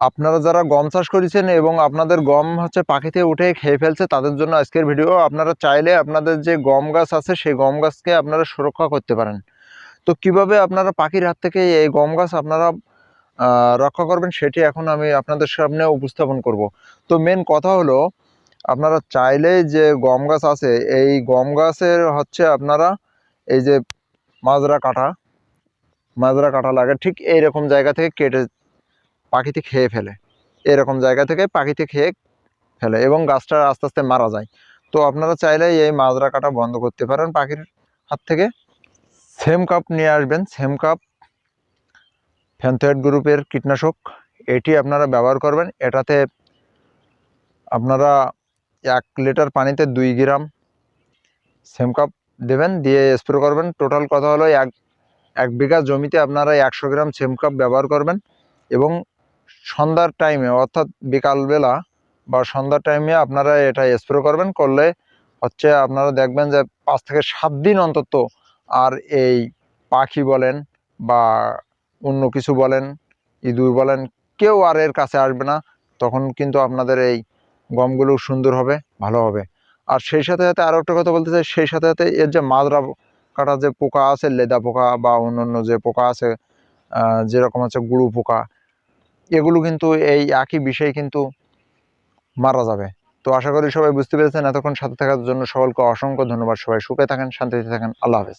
আপনারা যারা গম চাষ করেছেন এবং আপনাদের গম হচ্ছে পাখিতে উঠে খেয়ে ফেলছে, তাদের জন্য আজকের ভিডিও। আপনারা চাইলে আপনাদের যে গম গাছ আছে, সেই গম গাছকে আপনারা সুরক্ষা করতে পারেন। তো কীভাবে আপনারা পাখির হাত থেকে এই গম গাছ আপনারা রক্ষা করবেন, সেটি এখন আমি আপনাদের সামনে উপস্থাপন করব। তো মেন কথা হলো, আপনারা চাইলে যে গম গাছ আছে, এই গম গাছের হচ্ছে আপনারা এই যে মাজরা কাটা মাজরা কাটা লাগে, ঠিক এইরকম জায়গা থেকে কেটে পাখিতে খেয়ে ফেলে। এরকম জায়গা থেকে পাখিতে খেয়ে ফেলে এবং গাছটা আস্তে আস্তে মারা যায়। তো আপনারা চাইলে এই মাজরা কাটা বন্ধ করতে পারেন। পাখির হাত থেকে সেম কাপ নিয়ে আসবেন। সেম কাপ ফ্যান্থয়েড গ্রুপের কীটনাশক। এটি আপনারা ব্যবহার করবেন। এটাতে আপনারা এক লিটার পানিতে দুই গ্রাম সেম কাপ দেবেন। দিয়ে স্প্রে করবেন। টোটাল কথা হলো এক এক বিঘা জমিতে আপনারা একশো গ্রাম সেম কাপ ব্যবহার করবেন এবং সন্ধ্যার টাইমে অর্থাৎ বিকালবেলা বা সন্ধ্যার টাইমে আপনারা এটা স্প্রে করবেন, করলে হচ্ছে আপনারা দেখবেন যে পাঁচ থেকে সাত দিন অন্তত আর এই পাখি বলেন বা অন্য কিছু বলেন, ইঁদুর বলেন, কেউ আর এর কাছে আসবে না, তখন কিন্তু আপনাদের এই গমগুলো সুন্দর হবে, ভালো হবে। আর সেই সাথে সাথে আরও একটা কথা বলতে চাই, সেই সাথে সাথে এর যে মাজরা কাটা যে পোকা আছে, লেদা পোকা বা অন্য যে পোকা আছে যেরকম হচ্ছে গুঁড়ো পোকা এগুলো কিন্তু এই একই বিষয় কিন্তু মারা যাবে। তো আশা করি সবাই বুঝতে পেরেছেন। এতক্ষণ সাথে থাকার জন্য সকলকে অসংখ্য ধন্যবাদ। সবাই সুখে থাকেন, শান্তিতে থাকেন। আল্লাহ হাফেজ।